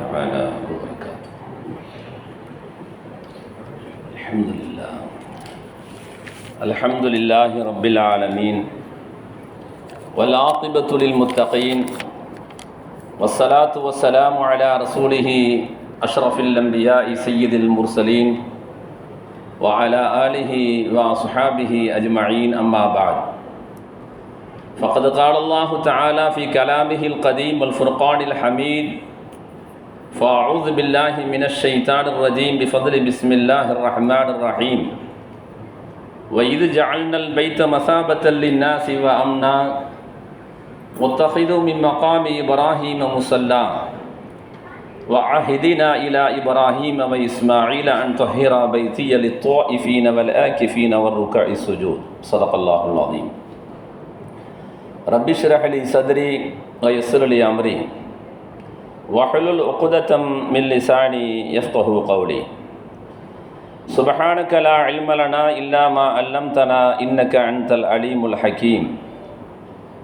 تعالى وبركاته. الحمد لله. الحمد لله رب العالمين. والعاقبة للمتقين. والصلاة والسلام على رسوله أشرف الأنبياء سيد المرسلين وعلى آله وأصحابه أجمعين أما بعد. فقد قال الله تعالى في كلامه القديم والفرقان الحميد فأعوذ بالله من الشيطان الرجيم. بفضل بسم الله الرحمن الرحيم. وإذ جعلنا البيت مثابة للناس وأمنا. واتخذوا من مقام إبراهيم مصلى. وعهدنا إلى إبراهيم وإسماعيل أن طهر بيتي للطائفين والآكفين والركع السجود. صدق الله العظيم. رب اشرح لي صدري ويسر لي أمري. واحلل عقدة من لساني يفقه قولي سبحانك لا علم لنا إلا ما علمتنا إنك أنت العليم الحكيم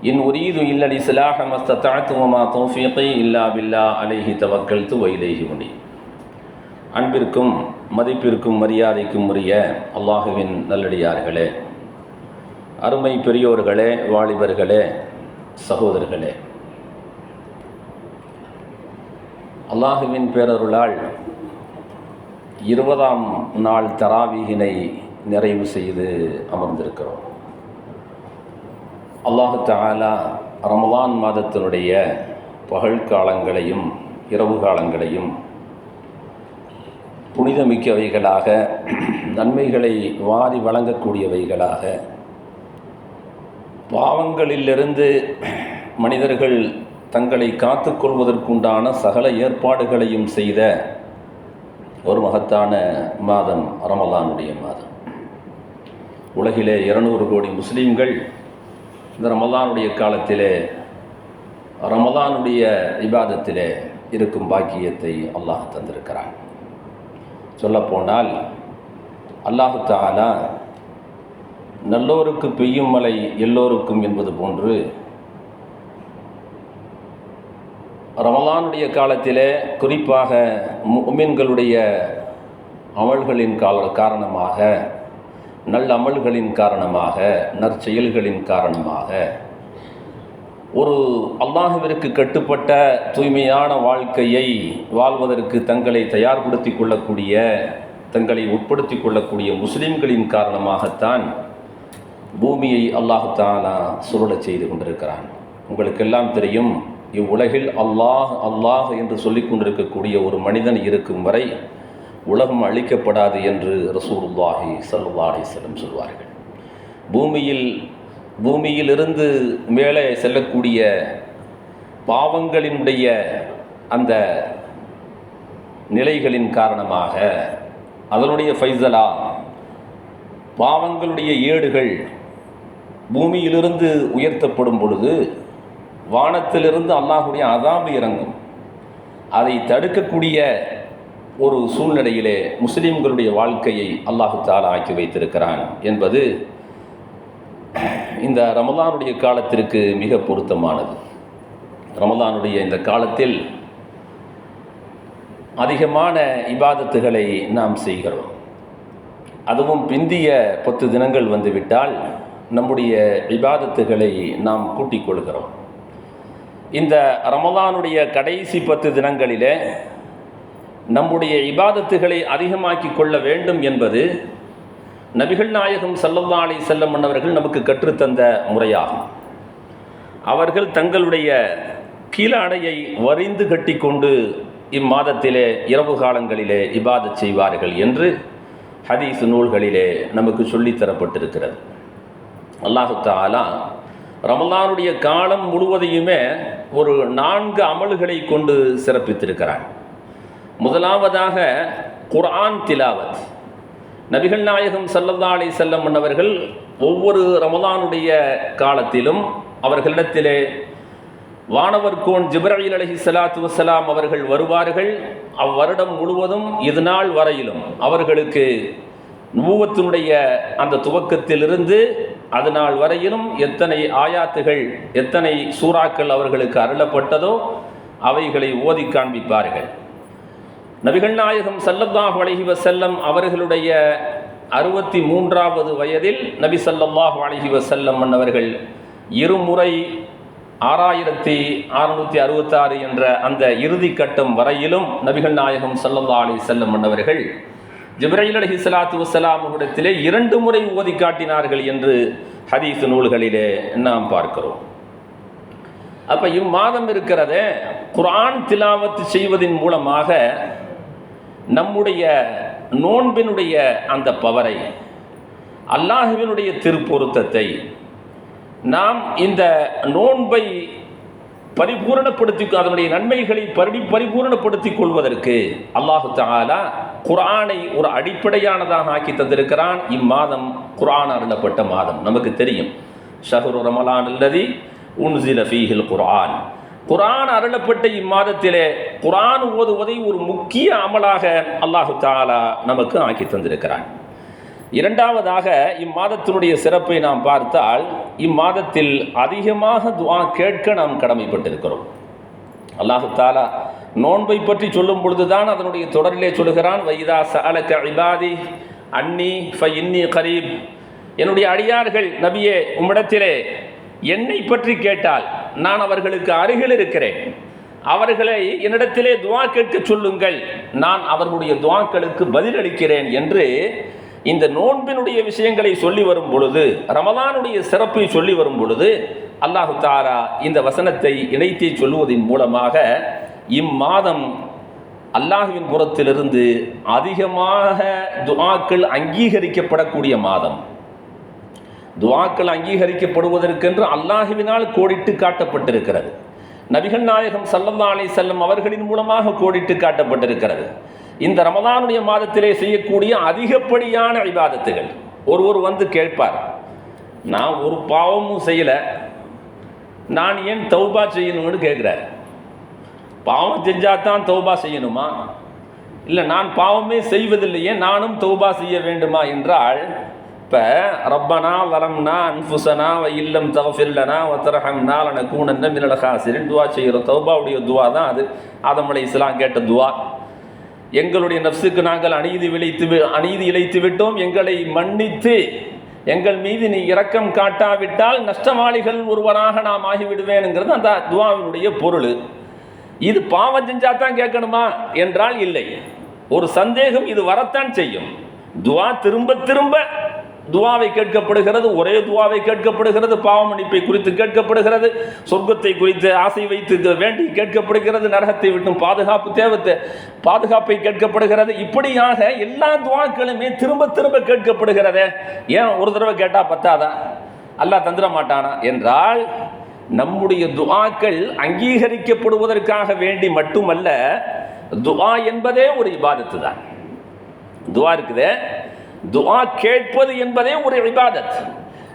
إن أريد إلا الإصلاح ما استطعت وما توفيقي إلا بالله عليه توكلت وإليه منيب அன்பிற்கும் மதிப்பிற்கும் மரியாதைக்கும் உரிய அல்லாஹுவின் நல்லடியார்களே அருமை பெரியோர்களே வாலிபர்களே சகோதரர்களே அல்லாஹுவின் பேரருளால் இருபதாம் நாள் தராவீகினை நிறைவு செய்து அமர்ந்திருக்கிறோம். அல்லாஹு தாலா ரமலான் மாதத்தினுடைய பகல் காலங்களையும் இரவு காலங்களையும் புனிதமிக்கவைகளாக நன்மைகளை வாரி வழங்கக்கூடியவைகளாக பாவங்களிலிருந்து மனிதர்கள் தங்களை காத்துக்கொள்வதற்குண்டான சகல ஏற்பாடுகளையும் செய்த ஒரு மகத்தான மாதம் ரமலானுடைய மாதம். உலகிலே இருநூறு கோடி முஸ்லீம்கள் இந்த ரமலானுடைய காலத்திலே ரமலானுடைய விவாதத்திலே இருக்கும் பாக்கியத்தை அல்லாஹ் தந்திருக்கிறான். சொல்லப்போனால் அல்லாஹு தாலா நல்லோருக்கு பெய்யும் மழை எல்லோருக்கும் என்பது போன்று ரமலானுடைய காலத்திலே குறிப்பாக முமின்களுடைய அமல்களின் கால காரணமாக நல் அமல்களின் காரணமாக நற்செயல்களின் காரணமாக ஒரு அல்லாஹுவிற்கு கட்டுப்பட்ட தூய்மையான வாழ்க்கையை வாழ்வதற்கு தங்களை தயார்படுத்தி கொள்ளக்கூடிய தங்களை உட்படுத்தி கொள்ளக்கூடிய முஸ்லீம்களின் காரணமாகத்தான் பூமியை அல்லாஹு தாலா சுருளச் செய்து கொண்டிருக்கிறான். உங்களுக்கெல்லாம் தெரியும் இவ்வுலகில் அல்லாஹ் அல்லாஹ் என்று சொல்லிக் கொண்டிருக்கக்கூடிய ஒரு மனிதன் இருக்கும் வரை உலகம் அழிக்கப்படாது என்று ரசூலுல்லாஹி சல்லா அலிஸ்லம் சொல்வார்கள். பூமியில் பூமியிலிருந்து மேலே செல்லக்கூடிய பாவங்களினுடைய அந்த நிலைகளின் காரணமாக அதனுடைய ஃபைசலா பாவங்களுடைய ஏடுகள் பூமியிலிருந்து உயர்த்தப்படும் பொழுது வானத்திலிருந்து அல்லாஹுடைய அதாபு இறங்கும். அதை தடுக்கக்கூடிய ஒரு சூழ்நிலையிலே முஸ்லீம்களுடைய வாழ்க்கையை அல்லாஹு தாலா ஆக்கி வைத்திருக்கிறான் என்பது இந்த ரமதானுடைய காலத்திற்கு மிக பொருத்தமானது. ரமதானுடைய இந்த காலத்தில் அதிகமான இபாதத்துகளை நாம் செய்கிறோம். அதுவும் பிந்திய பத்து தினங்கள் வந்துவிட்டால் நம்முடைய இபாதத்துகளை நாம் கூட்டிக் கொள்கிறோம். இந்த ரமதானுடைய கடைசி பத்து தினங்களிலே நம்முடைய இபாதத்துகளை அதிகமாக்கி கொள்ள வேண்டும் என்பது நபிகள் நாயகம் சல்லல்லா அலி செல்லம் அவர்கள் நமக்கு கற்றுத்தந்த முறையாகும். அவர்கள் தங்களுடைய கீழாடையை வரிந்து கட்டிக்கொண்டு இம்மாதத்திலே இரவு காலங்களிலே இபாதத் செய்வார்கள் என்று ஹதீஸ் நூல்களிலே நமக்கு சொல்லித்தரப்பட்டிருக்கிறது அல்லாஹு தாலா ரமலானுடைய காலம் முழுவதையுமே ஒரு நான்கு அமல்களை கொண்டு சிறப்பித்திருக்கிறார். முதலாவதாக குர்ஆன் திலாவத். நபிகள் நாயகம் சல்லல்லா அலி செல்லம் அவர்கள் ஒவ்வொரு ரமலானுடைய காலத்திலும் அவர்களிடத்திலே வானவர் கோன் ஜிப்ரீல் அலஹி சலாத்து வசலாம் அவர்கள் வருவார்கள். அவ்வருடம் முழுவதும் இது நாள் வரையிலும் அவர்களுக்கு நூவத்தினுடைய அந்த துவக்கத்திலிருந்து அது நாள் வரையிலும் எத்தனை ஆயாத்துகள் எத்தனை சூறாக்கள் அவர்களுக்கு அருளப்பட்டதோ அவைகளை ஓதி காண்பிப்பார்கள். நபிகள் நாயகம் சல்லல்லாஹு அலைஹி செல்லம் அவர்களுடைய அறுபத்தி மூன்றாவது வயதில் நபி ஸல்லல்லாஹு அலைஹி செல்லம் அவர்கள் இருமுறை ஆறாயிரத்தி அறுநூற்றி அறுபத்தாறு என்ற அந்த இறுதி கட்டம் வரையிலும் நபிகள் நாயகம் சல்லல்லா அலி செல்லம் அவர்கள் ஜிப்ரஹில் அலஹி சலாத்து வசலாமிடத்திலே இரண்டு முறை ஓதி காட்டினார்கள் என்று ஹதீஸ் நூல்களிலே நாம் பார்க்கிறோம். அப்போ இம்மாதம் இருக்கிறதே குரான் திலாவத்து செய்வதன் மூலமாக நம்முடைய நோன்பினுடைய அந்த பவரை அல்லாஹுவினுடைய திருப்பொருத்தத்தை நாம் இந்த நோன்பை பரிபூரணப்படுத்தி அதனுடைய நன்மைகளை பரி பரிபூரணப்படுத்திக் கொள்வதற்கு அல்லாஹு தாலா குரானை ஒரு அடிப்படையானதாக ஆக்கி தந்திருக்கிறான். இம்மாதம் குரான் அருளப்பட்ட மாதம். நமக்கு தெரியும். ஷஹரு ரமலான் அல்லதி உன்சில ஃபீஹில் குரான் குரான் அருளப்பட்ட இம்மாதத்திலே குரான் ஓதுவதை ஒரு முக்கிய அமலாக அல்லாஹு தாலா நமக்கு ஆக்கி தந்திருக்கிறான். இரண்டாவதாக இம்மாதத்தினுடைய சிறப்பை நாம் பார்த்தால் இம்மாதத்தில் அதிகமாக துவா கேட்க நாம் கடமைப்பட்டிருக்கிறோம். அல்லாஹு தாலா நோன்பை பற்றி சொல்லும் பொழுதுதான் அதனுடைய தொடரிலே சொல்லுகிறான் வைதா சலக இபாதி அன்னி ஃப இன்னி கரீப். என்னுடைய அடியார்கள் நபியே உம்மிடத்திலே என்னை பற்றி கேட்டால் நான் அவர்களுக்கு அருகில் இருக்கிறேன். அவர்களை என்னிடத்திலே துவா கேட்க சொல்லுங்கள் நான் அவர்களுடைய துவாக்களுக்கு பதிலளிக்கிறேன் என்று இந்த நோன்பினுடைய விஷயங்களை சொல்லி வரும் பொழுது ரமதானுடைய சிறப்பை சொல்லி வரும் பொழுது அல்லாஹு தாரா இந்த வசனத்தை இணைத்தே சொல்லுவதன் மூலமாக இம்மாதம் அல்லாஹுவின் புறத்திலிருந்து அதிகமாக துவாக்கள் அங்கீகரிக்கப்படக்கூடிய மாதம். துவாக்கள் அங்கீகரிக்கப்படுவதற்கென்று அல்லாஹுவினால் கோடிட்டு காட்டப்பட்டிருக்கிறது. நபிகள் நாயகம் சல்லல்லா அலி செல்லம் அவர்களின் மூலமாக கோடிட்டு காட்டப்பட்டிருக்கிறது. இந்த ரமதானுடைய மாதத்திலே செய்யக்கூடிய அதிகப்படியான விவாதத்துகள் ஒருவர் வந்து கேட்பார் நான் ஒரு பாவமும் செய்யலை. நான் ஏன் தௌபா செய்யணும்னு கேட்குறாரு? பாவம் செஞ்சால் தான் தௌபா செய்யணுமா? இல்லை நான் பாவமே செய்வதில்லையே நானும் தௌபா செய்ய வேண்டுமா என்றால் இப்போ ரப்பனா வரம்னா அன்ஃபுசனா வ இல்லம் தவஃபில்லனா வத்தரஹம்னா லனகூனன்ன மினல் ஹாசிரின். துவா செய்கிறோம். தௌபாவுடைய துவா தான் அது. ஆதமலை இஸ்லாம் கேட்ட துவா. எங்களுடைய நஃப்ஸுக்கு நாங்கள் அநீதி விளைத்து வி- அநீதி இழைத்து விட்டோம். எங்களை மன்னித்து எங்கள் மீது நீ இரக்கம் காட்டாவிட்டால் நஷ்டமாளிகள் ஒருவராக நாம் ஆகிவிடுவேனுங்கிறது அந்த துவாவினுடைய பொருள். இது பாவம் செஞ்சா தான் கேட்கணுமா என்றால் இல்லை. ஒரு சந்தேகம் இது வரத்தான் செய்யும். துவா திரும்ப திரும்ப துவாவை கேட்கப்படுகிறது ஒரே துவாவை கேட்கப்படுகிறது பாவ குறித்து கேட்கப்படுகிறது சொர்க்கத்தை குறித்து ஆசை வைத்து வேண்டி கேட்கப்படுகிறது நரகத்தை விட்டும் பாதுகாப்பு தேவத்தை பாதுகாப்பை கேட்கப்படுகிறது. இப்படியாக எல்லா துவாக்களுமே திரும்ப திரும்ப கேட்கப்படுகிறதே. ஏன் ஒரு தடவை கேட்டால் பத்தாதா? அல்லாஹ் தந்துட மாட்டானா? என்றால் நம்முடைய துவாக்கள் அங்கீகரிக்கப்படுவதற்காக வேண்டி மட்டுமல்ல துவா என்பதே ஒரு இபாதத்து தான் துவா இருக்குது. துவா கேட்பது என்பதே ஒரு இபாதத்.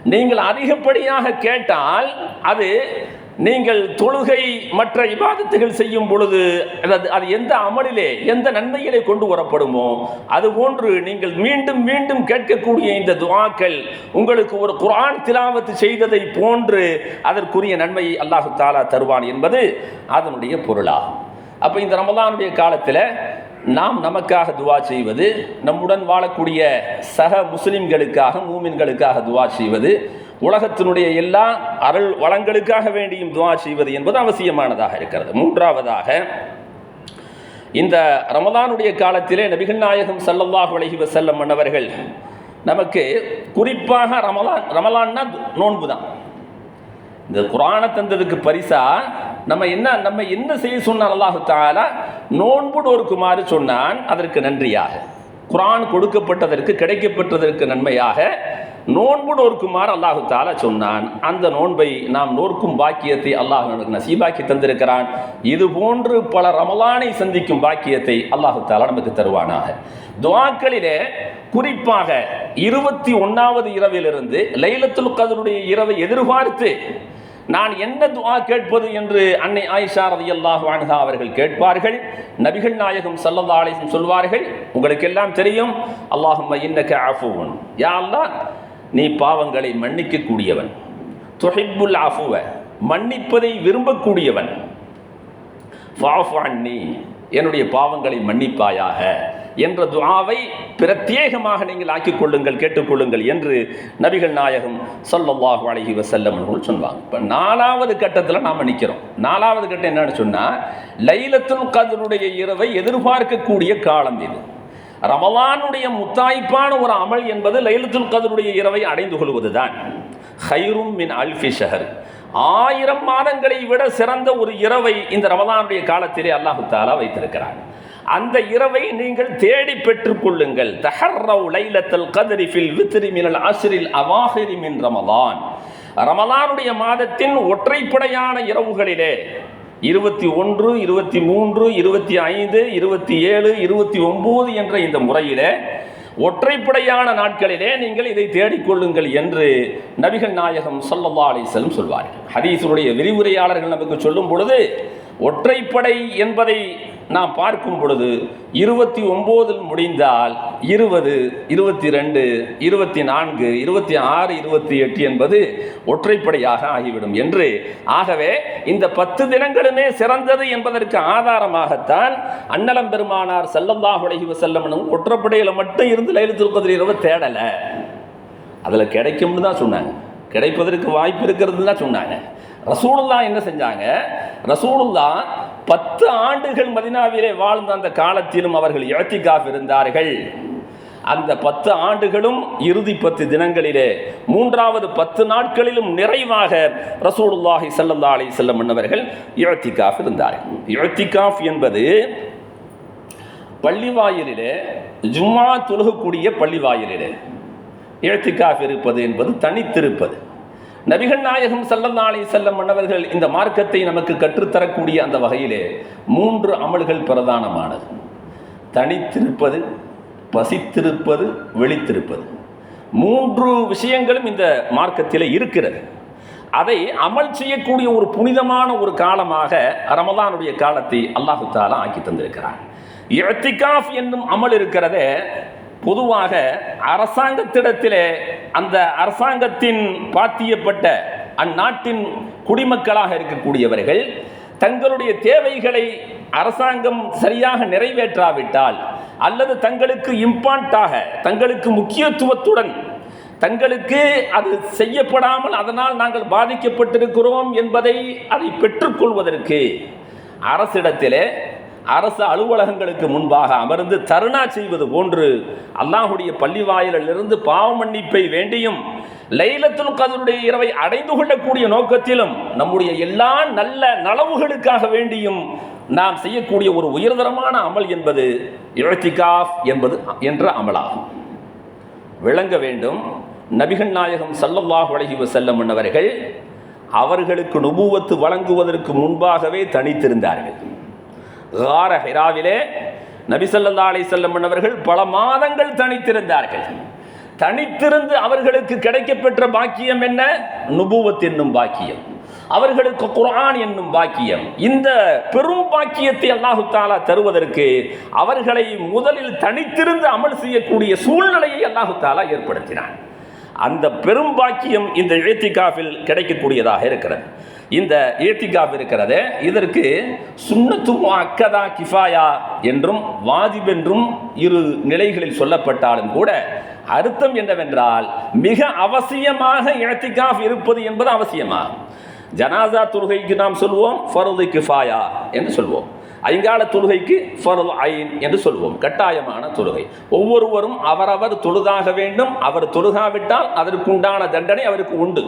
நீங்கள் அதிகப்படியாக கேட்டால் அது நீங்கள் தொழுகை மற்ற இபாதத்துகள் செய்யும் பொழுது அதாவது அது எந்த அமலிலே எந்த நன்மையிலே கொண்டு வரப்படுமோ அதுபோன்று நீங்கள் மீண்டும் மீண்டும் கேட்கக்கூடிய இந்த துவாக்கள் உங்களுக்கு ஒரு குரான் திலாவத்து செய்ததை போன்று அதற்குரிய நன்மையை அல்லாஹு தாலா தருவான் என்பது அதனுடைய பொருளாகும். அப்போ இந்த ரமதானுடைய காலத்தில் நாம் நமக்காக துவா செய்வது நம்முடன் வாழக்கூடிய சக முஸ்லிம்களுக்காக மூமின்களுக்காக துவா செய்வது உலகத்தினுடைய எல்லா அருள் வளங்களுக்காக வேண்டியும் துவா செய்வது என்பது அவசியமானதாக இருக்கிறது. மூன்றாவதாக இந்த ரமலானுடைய காலத்திலே நபிகள் நாயகம் ஸல்லல்லாஹு அலைஹி வஸல்லம் அவர்கள் நமக்கு குறிப்பாக ரமலான் ரமலான்னா நோன்பு தான் இந்த குரானை தந்ததுக்கு பரிசா நம்ம என்ன நம்ம என்ன செய்ய சொன்னான் அல்லாஹு தாலா நோன்பு நோக்குமாறு சொன்னான். அதற்கு நன்றியாக. குரான் கொடுக்கப்பட்டதற்கு கிடைக்கப்பட்டதற்கு நன்மையாக நோன்பு நோக்குமாறு அல்லாஹு தாலா சொன்னான். அந்த நோன்பை நாம் நோர்க்கும் பாக்கியத்தை அல்லாஹ் நமக்கு நசீபாக்கி தந்திருக்கிறான். இது போன்று பல ரமலானை சந்திக்கும் பாக்கியத்தை அல்லாஹு தாலா நமக்கு தருவானாக. துவாக்களிலே குறிப்பாக இருபத்தி ஒன்றாவது இரவிலிருந்து லைலத்துல் கதருடைய இரவை எதிர்பார்த்து நான் என்ன துவா கேட்பது என்று அன்னை ஆயிஷா ரதியல்லாஹு அன்ஹா அவர்கள் கேட்பார்கள். நபிகள் நாயகம் ஸல்லல்லாஹு அலிசம் சொல்வார்கள் உங்களுக்கு எல்லாம் தெரியும் அல்லாஹும் இன்னக ஆஃபுவன் யா அல்லா நீ பாவங்களை மன்னிக்கக்கூடியவன். துஹிப்புல் அஃபுவ மன்னிப்பதை விரும்பக்கூடியவன். ஃபாஃபு என்னுடைய பாவங்களை மன்னிப்பாயாக என்ற துவாவை பிரத்யேகமாக நீங்கள் ஆக்கிக் கொள்ளுங்கள் கேட்டுக்கொள்ளுங்கள் என்று நபிகள் நாயகம் ஸல்லல்லாஹு அலைஹி வசல்லம் அவர்கள் சொன்னாங்க இப்போ நாலாவது கட்டத்தில் நாம் நிற்கிறோம் நாலாவது கட்டம் என்னன்னு சொன்னால் லைலத்துல் கதனுடைய இரவை எதிர்பார்க்கக்கூடிய காலம் இது. ரமலானுடைய முத்தாய்ப்பான ஒரு அமல் என்பது லைலத்துல் கதருடைய இரவை அடைந்து கொள்வதுதான். ஹைரும் மின் அல்ஃபி ஷஹர். ஆயிரம் மாதங்களை விட சிறந்த ஒரு இரவை இந்த ரமலானுடைய காலத்திலே அல்லாஹு தாலா வைத்திருக்கிறார் அந்த இரவை நீங்கள் தேடி பெற்றுக்கொள்ளுங்கள் தஹர்ரவ் லைலத்தல் கத்ரி ஃபில் வித்ரி மினல் அஸ்ரில் அவாஹிரி மின் ரமலான். ரமலானுடைய மாதத்தின் ஒற்றைப்படையான இரவுகளிலே இருபத்தி ஒன்று இருபத்தி மூன்று இருபத்தி ஐந்து இருபத்தி ஏழு இருபத்தி ஒம்பது என்ற இந்த முறையிலே ஒற்றைப்படையான நாட்களிலே நீங்கள் இதை தேடிக்கொள்ளுங்கள் என்று நபிகள் நாயகம் சொல்லவா அலைஹி வஸல்லம் சொல்வார்கள். ஹதீஸுடைய விரிவுரையாளர்கள் நமக்கு சொல்லும் பொழுது ஒற்றைப்படை என்பதை நாம் பார்க்கும் பொழுது இருபத்தி ஒம்போதில் முடிந்தால் இருபது இருபத்தி ரெண்டு இருபத்தி நான்கு இருபத்தி ஆறு இருபத்தி எட்டு என்பது ஒற்றைப்படையாக ஆகிவிடும் என்று. ஆகவே இந்த பத்து தினங்களுமே சிறந்தது என்பதற்கு ஆதாரமாகத்தான் அன்னலம் பெருமானார் ஸல்லல்லாஹு அலைஹி செல்லமனும் ஒற்றைப்படையில் மட்டும் இருந்து லைலத்தில் கத்ர் இரவு தேடலை. அதில் கிடைக்கும்னு தான் சொன்னாங்க. கிடைப்பதற்கு வாய்ப்பு இருக்கிறது தான் சொன்னாங்க. ரசூலுல்லா என்ன செஞ்சாங்க? ரசூலுல்லா பத்து ஆண்டுகள் மதினாவிலே வாழ்ந்த அந்த காலத்திலும் அவர்கள் இழத்திக்காக இருந்தார்கள். அந்த பத்து ஆண்டுகளும் இறுதி பத்து தினங்களிலே மூன்றாவது பத்து நாட்களிலும் நிறைவாக ரசூலுல்லாஹி ஸல்லல்லாஹு அலைஹி வஸல்லம் அவர்கள் இழத்திக்காஃப் இருந்தார்கள். இழத்திக்காஃப் என்பது பள்ளிவாயிலே ஜும்மா தொழுகக்கூடிய பள்ளிவாயிலிலே இழத்திக்காஃப் இருப்பது என்பது தனித்திருப்பது. நபிகள் நாயகம் ஸல்லல்லாஹு அலைஹி செல்லம் மன்னவர்கள் இந்த மார்க்கத்தை நமக்கு கற்றுத்தரக்கூடிய அந்த வகையிலே மூன்று அமல்கள் பிரதானமானது. தனித்திருப்பது பசித்திருப்பது வெளித்திருப்பது மூன்று விஷயங்களும் இந்த மார்க்கத்தில் இருக்கிறது. அதை அமல் செய்யக்கூடிய ஒரு புனிதமான ஒரு காலமாக ரமதானுடைய காலத்தை அல்லாஹு தாலா ஆக்கி தந்திருக்கிறார் இழத்திகாஃப் என்னும் அமல் இருக்கிறதே பொதுவாக அரசாங்கத்திடத்திலே அந்த அரசாங்கத்தின் பாத்தியப்பட்ட அந்நாட்டின் குடிமக்களாக இருக்கக்கூடியவர்கள் தங்களுடைய தேவைகளை அரசாங்கம் சரியாக நிறைவேற்றாவிட்டால் அல்லது தங்களுக்கு இம்பார்ட்டாக தங்களுக்கு முக்கியத்துவத்துடன் தங்களுக்கு அது செய்யப்படாமல் அதனால் நாங்கள் பாதிக்கப்பட்டிருக்கிறோம் என்பதை அதை பெற்றுக்கொள்வதற்கு அரசிடத்திலே அரசு அலுவலகங்களுக்கு முன்பாக அமர்ந்து தருணா செய்வது போன்று அல்லாஹுடைய பள்ளி வாயிலிருந்து பாவ மன்னிப்பை வேண்டியும் லைலத்துல் கதருடைய இரவை அடைந்து கொள்ளக்கூடிய நோக்கத்திலும் நம்முடைய எல்லா நல்ல நலவுகளுக்காக வேண்டியும் நாம் செய்யக்கூடிய ஒரு உயர்தரமான அமல் என்பது இழத்திகாஃப் என்பது என்ற அமலாகும். விளங்க வேண்டும் நபிகள் நாயகம் சல்லல்லாஹ் அலைஹி வஸல்லம் அவர்கள் அவர்களுக்கு நுபுவத்து வழங்குவதற்கு முன்பாகவே தனித்திருந்தார்கள். கார ஹிராவிலே நபி ஸல்லல்லாஹு அலைஹி வஸல்லம் அவர்கள் பல மாதங்கள் தனித்திருந்தார்கள். தனித்திருந்து அவர்களுக்கு கிடைக்கப்பெற்ற பாக்கியம் என்ன? நுபுவத் என்னும் பாக்கியம். அவர்களுக்கு குரான் என்னும் பாக்கியம் இந்த பெரும் பாக்கியத்தை அல்லாஹு தாலா தருவதற்கு அவர்களை முதலில் தனித்திருந்து அமல் செய்யக்கூடிய சூழ்நிலையை அல்லாஹு தாலா ஏற்படுத்தினான். அந்த பெரும் பாக்கியம் இந்த ஏத்திகாஃபில் கிடைக்கக்கூடியதாக இருக்கிறது. இந்த ஏத்திகாஃப் இருக்கிறது. இதற்கு சுண்ணத்தும் அக்கதா கிஃபாயா என்றும் வாஜிப் என்றும் இரு நிலைகளில் சொல்லப்பட்டாலும் கூட அர்த்தம் என்னவென்றால் மிக அவசியமாக ஏத்திகாஃப் இருப்பது என்பது அவசியமாகும். ஜனாசா தொழுகைக்கு நாம் சொல்வோம் ஃபரோதைக்கு கிஃபாயா என்று சொல்வோம். ஐங்கால தொழுகைக்கு ஃபரோ ஐன் என்று சொல்வோம். கட்டாயமான தொழுகை. ஒவ்வொருவரும் அவரவர் தொழுதாக வேண்டும் அவர் தொழுகாவிட்டால் அதற்குண்டான தண்டனை அவருக்கு உண்டு.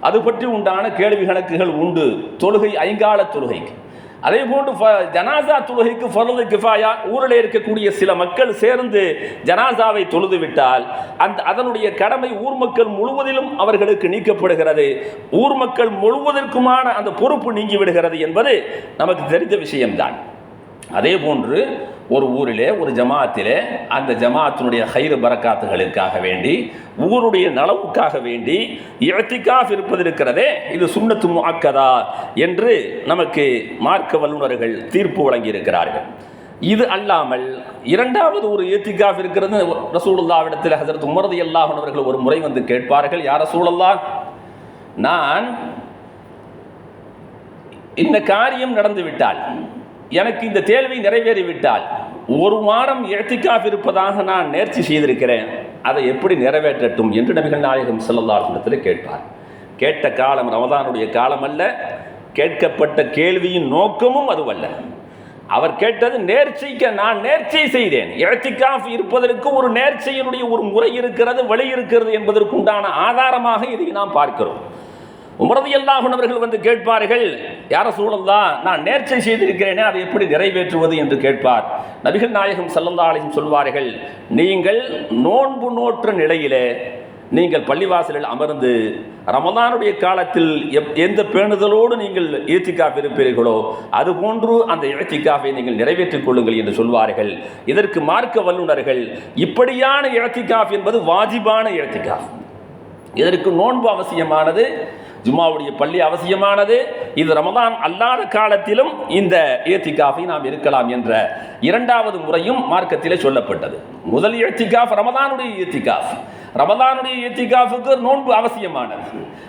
அது பற்றி உண்டான கேள்வி கணக்குகள் உண்டு. தொழுகை ஐங்கால தொழுகைக்கு. அதே போன்று ஃப- ஜனாசா தொழுகைக்கு ஃபரது கிஃபாயா ஊரில் இருக்கக்கூடிய சில மக்கள் சேர்ந்து ஜனாசாவை தொழுது விட்டால் அந்த அதனுடைய கடமை ஊர் மக்கள் முழுவதிலும் அவர்களுக்கு நீக்கப்படுகிறது. ஊர் மக்கள் முழுவதற்குமான அந்த பொறுப்பு நீங்கிவிடுகிறது என்பது நமக்கு தெரிந்த விஷயம்தான். அதே போன்று ஒரு ஊரிலே ஒரு ஜமாத்திலே அந்த ஜமாத்தினுடைய ஹைரு பரக்காத்துகளுக்காக வேண்டி ஊருடைய நலவுக்காக வேண்டி இழத்திக்காக இருப்பது இருக்கிறதே இது சுண்ணத்து முஅக்கதா என்று நமக்கு மார்க்க வல்லுநர்கள் தீர்ப்பு வழங்கியிருக்கிறார்கள். இது அல்லாமல் இரண்டாவது ஒரு ஏத்திகாஃப் இருக்கிறது. ரசூலுல்லாவிடத்தில் ஹசரத் உமரது அல்லாஹன் அவர்கள் ஒரு முறை வந்து கேட்பார்கள் யார் ரசூலல்லா நான் இந்த காரியம் நடந்துவிட்டால் எனக்கு இந்த தேர்வை நிறைவேறிவிட்டால் ஒரு வாரம் இழத்திக்காக இருப்பதாக நான் நேர்ச்சி செய்திருக்கிறேன். அதை எப்படி நிறைவேற்றட்டும் என்று நபிகள் நாயகம் செல்லல்லாசனத்தில் கேட்பார். கேட்ட காலம் ரமதானுடைய காலம் அல்ல கேட்கப்பட்ட கேள்வியின் நோக்கமும் அதுவல்ல. அவர் கேட்டது நேர்ச்சிக்க நான் நேர்ச்சி செய்தேன். இழத்திக்காஃப் இருப்பதற்கு ஒரு நேர்ச்சியினுடைய ஒரு முறை இருக்கிறது வழி இருக்கிறது என்பதற்குண்டான ஆதாரமாக இதை நாம் பார்க்கிறோம். உமரது அவர்கள் வந்து கேட்பார்கள் யார சூழல்லா நான் நேர்ச்சை செய்திருக்கிறேனே அதை எப்படி நிறைவேற்றுவது? என்று கேட்பார். நபிகள் நாயகம் செல்லந்தாலையும் சொல்வார்கள் நீங்கள் நோன்பு நோற்ற நிலையிலே நீங்கள் பள்ளிவாசலில் அமர்ந்து ரமதானுடைய காலத்தில் எப் எந்த பேணுதலோடு நீங்கள் ஈர்த்திக்காஃப் இருப்பீர்களோ அதுபோன்று அந்த இழத்திக்காஃபை நீங்கள் நிறைவேற்றிக் கொள்ளுங்கள் என்று சொல்வார்கள். இதற்கு மார்க்க வல்லுநர்கள் இப்படியான இழத்திக்காஃப் என்பது வாஜிபான இழத்திக்காஃப் இதற்கு நோன்பு அவசியமானது ஜும்மாவுடைய பள்ளி அவசியமானது. இது ரமதான் அல்லாத காலத்திலும் இந்த ஏத்திகாஃபை நாம் இருக்கலாம் என்ற இரண்டாவது முறையும் மார்க்கத்திலே சொல்லப்பட்டது. முதல் ஏத்திகாஃப் ரமதானுடைய ஏத்திகாஃப் ரமதானுடைய ஏத்திகாஃபுக்கு நோன்பு அவசியமானது.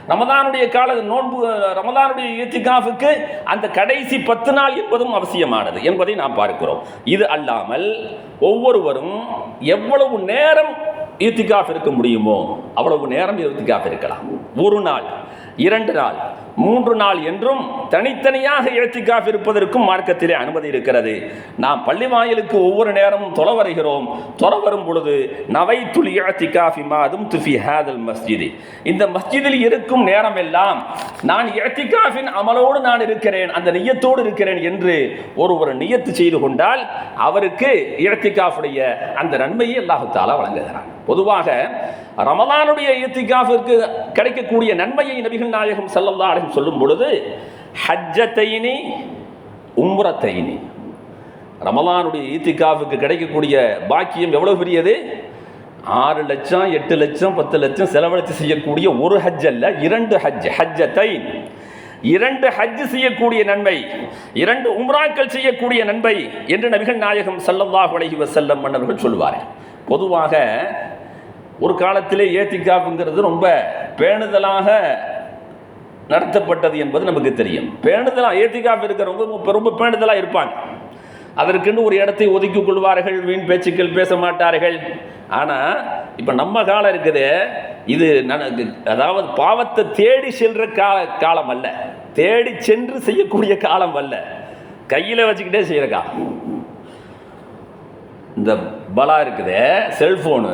ரமதானுடைய கால நோன்பு ரமதானுடைய ஏத்திகாஃபுக்கு அந்த கடைசி பத்து நாள் என்பதும் அவசியமானது என்பதை நாம் பார்க்கிறோம். இது அல்லாமல் ஒவ்வொருவரும் எவ்வளவு நேரம் ஏத்திகாஃப் இருக்க முடியுமோ அவ்வளவு நேரம் ஏத்திகாஃப் இருக்கலாம். ஒரு நாள். இரண்டு நாள் மூன்று நாள் என்றும் தனித்தனியாக இழத்திக்காஃப் இருப்பதற்கும் மார்க்கத்திலே அனுமதி இருக்கிறது. நாம் பள்ளி வாயிலுக்கு ஒவ்வொரு நேரமும் தொலை வருகிறோம். தொலை வரும் பொழுது நவை துளி இழத்திக்காஃபி மாதும் துஃபி ஹேதல் மஸ்ஜிதி. இந்த மஸ்ஜிதில் இருக்கும் நேரம் எல்லாம் நான் இழத்திக்காஃபின் அமலோடு நான் இருக்கிறேன் அந்த நியத்தோடு இருக்கிறேன் என்று ஒரு ஒரு நியத்து செய்து கொண்டால் அவருக்கு இழத்திக்காஃபுடைய அந்த நன்மையை அல்லாஹு தாலா வழங்குகிறான். பொதுவாக ரமலானுடைய இத்திகாஃபிற்கு கிடைக்கக்கூடிய நன்மையை நபிகள் நாயகம் சல்லல்லா அலைஹி சொல்லும் பொழுது ஹஜ்ஜத்தைனி உம்ரத்தைனி ரமலானுடைய ஈத்திகாஃபுக்கு கிடைக்கக்கூடிய பாக்கியம் எவ்வளவு பெரியது? ஆறு லட்சம் எட்டு லட்சம் பத்து லட்சம் செலவழித்து செய்யக்கூடிய ஒரு ஹஜ் அல்ல இரண்டு ஹஜ். ஹஜ்ஜத்தை இரண்டு ஹஜ் செய்யக்கூடிய நன்மை இரண்டு உம்ராக்கள் செய்யக்கூடிய நன்மை என்று நபிகள் நாயகம் சல்லல்லாஹு அலைஹி வஸல்லம் மன்னர்கள் சொல்வார்கள் பொதுவாக ஒரு காலத்திலே ஏத்திகாப்புங்கிறது ரொம்ப பேணுதலாக நடத்தப்பட்டது என்பது நமக்கு தெரியும். பேணுதலாக ஏத்திகாப் இருக்கிறவங்க ரொம்ப ரொம்ப பேணுதலாக இருப்பாங்க. அதற்குன்னு ஒரு இடத்தை ஒதுக்கி கொள்வார்கள் வீண் பேச்சுக்கள் பேச மாட்டார்கள். ஆனால் இப்போ நம்ம காலம் இருக்குது இது அதாவது பாவத்தை தேடி சென்ற கால காலம் அல்ல. தேடி சென்று செய்யக்கூடிய காலம் அல்ல. கையில் வச்சுக்கிட்டே செய்கிற காலம் இந்த பலா இருக்குது செல்ஃபோனு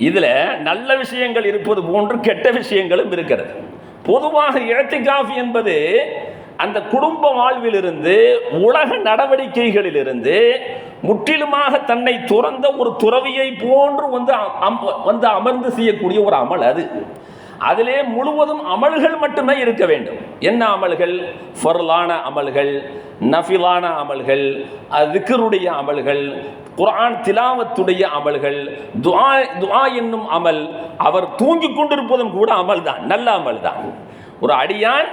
இதில் நல்ல விஷயங்கள் இருப்பது போன்று கெட்ட விஷயங்களும் இருக்கிறது. பொதுவாக இழத்திகாஃப் என்பது அந்த குடும்ப வாழ்விலிருந்து உலக நடவடிக்கைகளிலிருந்து முற்றிலுமாக தன்னை துறந்த ஒரு துறவியை போன்று வந்து அம்- வந்து அமர்ந்து செய்யக்கூடிய ஒரு அமல் அது. அதிலே முழுவதும் அமல்கள் மட்டுமே இருக்க வேண்டும். என்ன அமல்கள்? ஃபர்லான அமல்கள் நஃபிலான அமல்கள் அதுக்கருடைய அமல்கள் குரான் திலாவத்துடைய அமல்கள் துஆ துஆ என்னும் அமல் அவர் தூங்கிக் கொண்டிருப்பதும் கூட அமல் தான் நல்ல அமல் தான் ஒரு அடியான்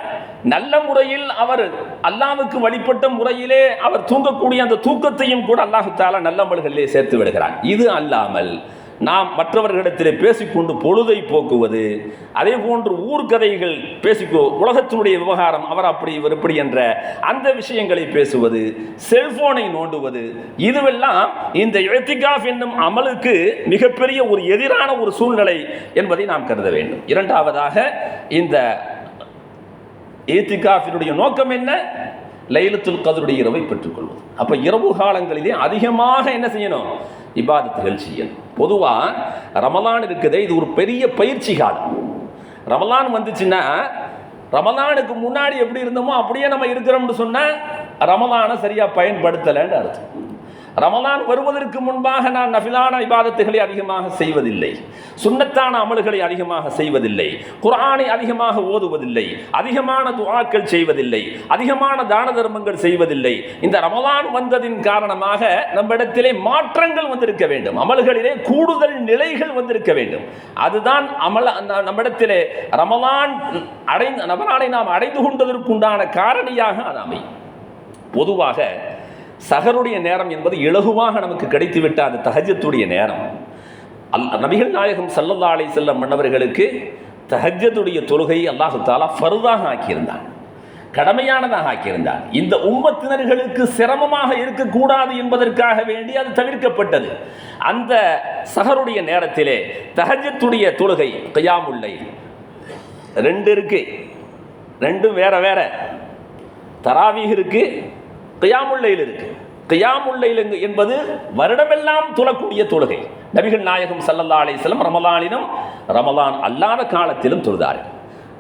நல்ல முறையில் அவர் அல்லாவுக்கு வழிபட்ட முறையிலே அவர் தூங்கக்கூடிய அந்த தூக்கத்தையும் கூட அல்லாஹு தாலா நல்ல அமல்களிலே சேர்த்து விடுகிறான். இது அல்லாமல் நாம் மற்றவர்களிடத்திலே பேசிக்கொண்டு பொழுதை போக்குவது அதே போன்று ஊர்கதைகள் பேசிக்கோ உலகத்தினுடைய விவகாரம் அவர் அப்படி இவர் இப்படி என்ற அந்த விஷயங்களை பேசுவது செல்போனை நோண்டுவது இதுவெல்லாம் இந்த எழுத்திகாஃப் என்னும் அமலுக்கு மிகப்பெரிய ஒரு எதிரான ஒரு சூழ்நிலை என்பதை நாம் கருத வேண்டும். இரண்டாவதாக இந்த ஈத்திகாஃபினுடைய நோக்கம் என்ன? லைலத்துல் கதருடைய இரவை பெற்றுக்கொள்வது. அப்போ இரவு காலங்களிலே அதிகமாக என்ன செய்யணும்? இபாதத்துகள் செய்யணும். பொதுவாக ரமலான் இருக்குதே இது ஒரு பெரிய பயிற்சி காலம். ரமலான் வந்துச்சுன்னா ரமலானுக்கு முன்னாடி எப்படி இருந்தோமோ அப்படியே நம்ம இருக்கிறோம்னு சொன்னால் ரமலானை சரியாக பயன்படுத்தலைன்னு அர்த்தம். ரமலான் வருவதற்கு முன்பாக நான் நஃபிலான இபாதத்துகளை அதிகமாக செய்வதில்லை. சுன்னத்தான அமல்களை அதிகமாக செய்வதில்லை. குரானை அதிகமாக ஓதுவதில்லை. அதிகமான துவாக்கள் செய்வதில்லை. அதிகமான தான தர்மங்கள் செய்வதில்லை. இந்த ரமலான் வந்ததின் காரணமாக நம்மிடத்திலே மாற்றங்கள் வந்திருக்க வேண்டும். அமல்களிலே கூடுதல் நிலைகள் வந்திருக்க வேண்டும். அதுதான் அமல் நம்மிடத்திலே ரமலான் அடைந்த ரமலானை நாம் அடைந்து கொண்டதற்குண்டான காரணியாக அது அமையும். பொதுவாக சகருடைய நேரம் என்பது இலகுவாக நமக்கு கிடைத்துவிட்ட அந்த தஹஜத்துடைய நேரம். அல் நபிகள் நாயகம் சல்லல்லா அலை செல்லம் மன்னவர்களுக்கு தஹஜத்துடைய தொழுகை அல்லாஹு தாலா ஆக்கியிருந்தான். கடமையானதாக ஆக்கியிருந்தான். இந்த உம்மத்தினர்களுக்கு சிரமமாக இருக்கக்கூடாது என்பதற்காக வேண்டி அது தவிர்க்கப்பட்டது. அந்த சகருடைய நேரத்திலே தஹஜத்துடைய தொழுகை கையாமுல்லை ரெண்டு இருக்கு. ரெண்டும் வேற வேற. தராவீக இருக்குது கியாமுல்லையில் இருக்கு. கியாமுல்லைல் என்பது வருடமெல்லாம் தொழக்கூடிய தொழுகை. நபிகள் நாயகம் சல்லல்லா அலிஸ்லம் ரமலானிலும் ரமலான் அல்லாத காலத்திலும் தொழுதார்கள்.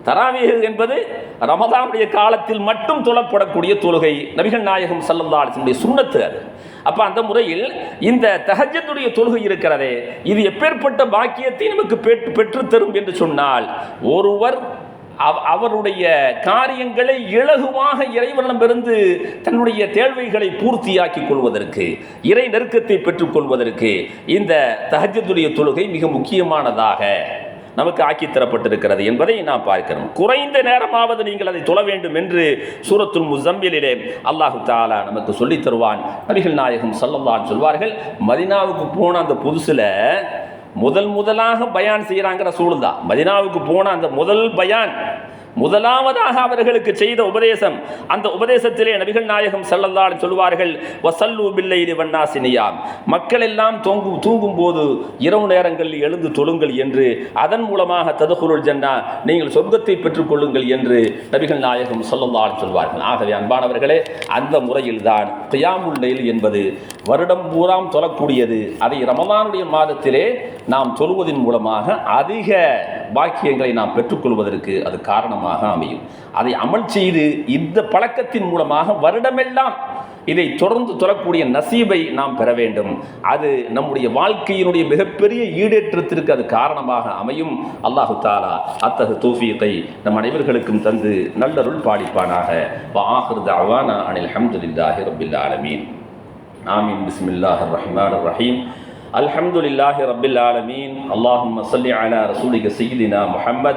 தராவீஹ் என்பது ரமதானுடைய காலத்தில் மட்டும் தொழப்படக்கூடிய தொழுகை. நபிகள் நாயகம் சல்லல்லா அலிஸ்லமுடைய சுண்ணத்து அது. அப்போ அந்த முறையில் இந்த தஹஜத்துடைய தொழுகை இருக்கிறதே. இது எப்பேற்பட்ட பாக்கியத்தை நமக்கு பெற்று பெற்றுத்தரும் என்று சொன்னால் ஒருவர் அவருடைய காரியங்களை இலகுவாக இறைவனிடமிருந்து தன்னுடைய தேவைகளை பூர்த்தியாக்கிக் கொள்வதற்கு இறை நெருக்கத்தை பெற்றுக்கொள்வதற்கு இந்த தகஜத்துடைய தொழுகை மிக முக்கியமானதாக நமக்கு ஆக்கித்தரப்பட்டிருக்கிறது என்பதை நாம் பார்க்கிறோம். குறைந்த நேரமாவது நீங்கள் அதை தொழ வேண்டும் என்று சூரத்துல் முசம்பிலே அல்லாஹு தாலா நமக்கு சொல்லித் தருவான். நபிகள் நாயகம் சல்லல்லாஹு சொல்வார்கள் மதினாவுக்கு போன அந்த புதுசில் முதல் முதலாக பயான் செய்கிறாங்கிற சூழ்ந்தா மதினாவுக்கு போன அந்த முதல் பயான் முதலாவதாக அவர்களுக்கு செய்த உபதேசம் அந்த உபதேசத்திலே நபிகள் நாயகம் ஸல்லல்லாஹு சொல்வார்கள் வசல்லு பில்லைலி வன்னாசினியாம் மக்கள் எல்லாம் தூங்கும் தூங்கும் போது இரவு நேரங்களில் எழுந்து தொழுங்கள் என்று அதன் மூலமாக ததுகுருள் ஜன்னா நீங்கள் சொர்க்கத்தை பெற்றுக்கொள்ளுங்கள் என்று நபிகள் நாயகம் ஸல்லல்லாஹு சொல்வார்கள். ஆகவே அன்பானவர்களே அந்த முறையில்தான் கியாமுல் நெயில் என்பது வருடம் பூராம் தொழக்கூடியது. அதை ரமதானுடைய மாதத்திலே நாம் தொழுவதன் மூலமாக அதிக பாக்கியங்களை நாம் பெற்றுக்கொள்வதற்கு அது காரணமாக அமையும் அதை அமல் செய்து இந்த பழக்கத்தின் மூலமாக வருடமெல்லாம் இதை தொடர்ந்து தொழக்கூடிய நசீபை நாம் பெற வேண்டும் அது நம்முடைய வாழ்க்கையினுடைய மிகப்பெரிய ஈடேற்றத்திற்கு அது காரணமாக அமையும் அல்லாஹு தாலா அத்தகு தூஃபீத்தை நம் அனைவர்களுக்கும் தந்து நல்லருள் பாடிப்பானாக வாஹிருத அவானா அனில் ஹம்துலில்லாஹி ரபில் ஆலமீன் آمين بسم الله الرحمن الرحيم الحمد لله رب العالمين اللهم صل على رسولك سيدنا محمد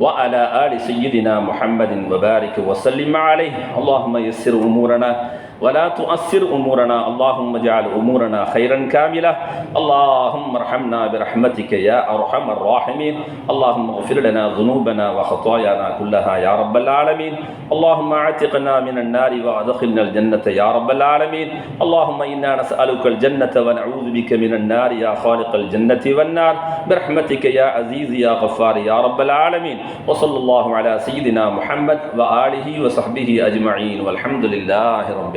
وعلى آل سيدنا محمد وبارك وسلم عليه. اللهم يسر أمورنا ولا تؤثر أمورنا. اللهم اجعل أمورنا خيرا كاملة. اللهم ارحمنا برحمتك يا أرحم الراحمين. اللهم اغفر لنا ذنوبنا وخطايانا كلها يا رب العالمين. اللهم اعتقنا من النار وأدخلنا الجنة يا رب العالمين. اللهم إنا نسألك الجنة ونعوذ بك من النار يا خالق الجنة والنار. برحمتك يا عزيز يا غفار يا رب العالمين. وصلى الله على سيدنا محمد وآله وصحبه أجمعين. والحمد لله رب